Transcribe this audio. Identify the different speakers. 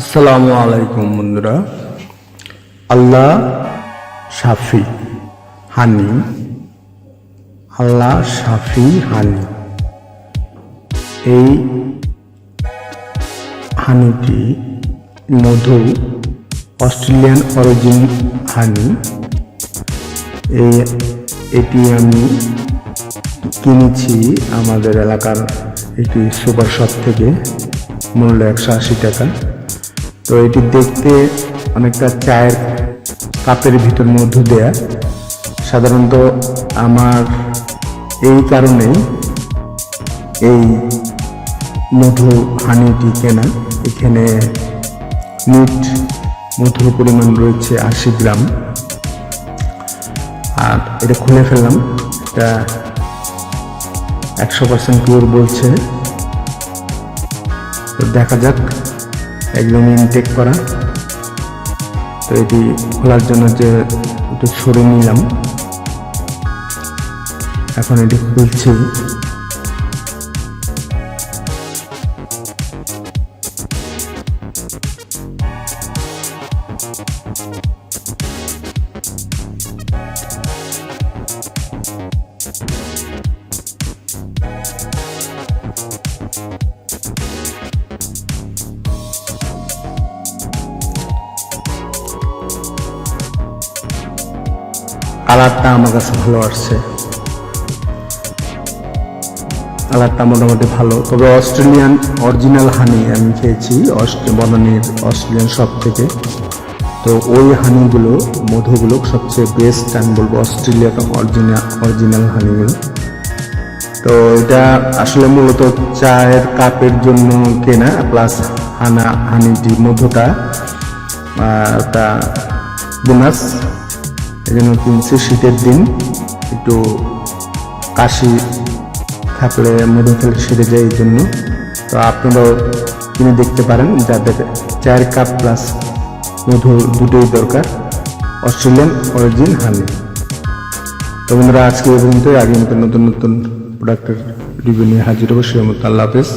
Speaker 1: আসসালামু আলাইকুম বন্ধুরা। আল্লাহ সাফি হানি। আল্লাহ সাফি হানি। এই হানিটি মধু, অস্ট্রেলিয়ান অরিজিন হানি। এই এটি আমি কিনেছি আমাদের এলাকার একটি সুপার শপ থেকে, মূল্য একশো আশি টাকা। তো এটি দেখতে অনেকটা চায়ের কাপের ভিতর মধু দেয়া। সাধারণত আমার এই কারণেই এই মধু হানিটি কেনা। এখানে মিট মধুর পরিমাণ রয়েছে আশি গ্রাম। আর এটা খুলে ফেললাম। এটা একশো পার্সেন্ট পিওর বলছে। দেখা যাক। একদম ইনটেক করা। তো এটি খোলার জন্য যে একটু সরে নিলাম। এখন এটি খুলছি। কালারটা আমার কাছে ভালো আসছে। কালারটা মোটামুটি ভালো। তবে অস্ট্রেলিয়ান অরিজিনাল হানি আমি খেয়েছি বনানীর অস্ট্রেলিয়ান শপ থেকে। তো ওই হানিগুলো মধুগুলো সবচেয়ে বেস্ট আমি বলব অস্ট্রেলিয়ান অরিজিনাল অরিজিনাল হানিগুলো তো এটা আসলে মূলত চায়ের কাপের জন্য কেনা প্লাস হানা হানিটি মধুটা। ওটা বোনাস। এই জন্য কিনছি শীতের দিন। একটু কাশি থাকলে মধু খেলে সেরে যায় এই জন্য। তো আপনারাও কিনে দেখতে পারেন, যাদের চার কাপ প্লাস মধু দুটোই দরকার। Australian origin honey. তো বন্ধুরা, আজকে এই পর্যন্ত আগে নতুন নতুন নতুন প্রোডাক্টের রিভিউ নিয়ে হাজির হব। সে মতো আল্লাহ হাফেজ।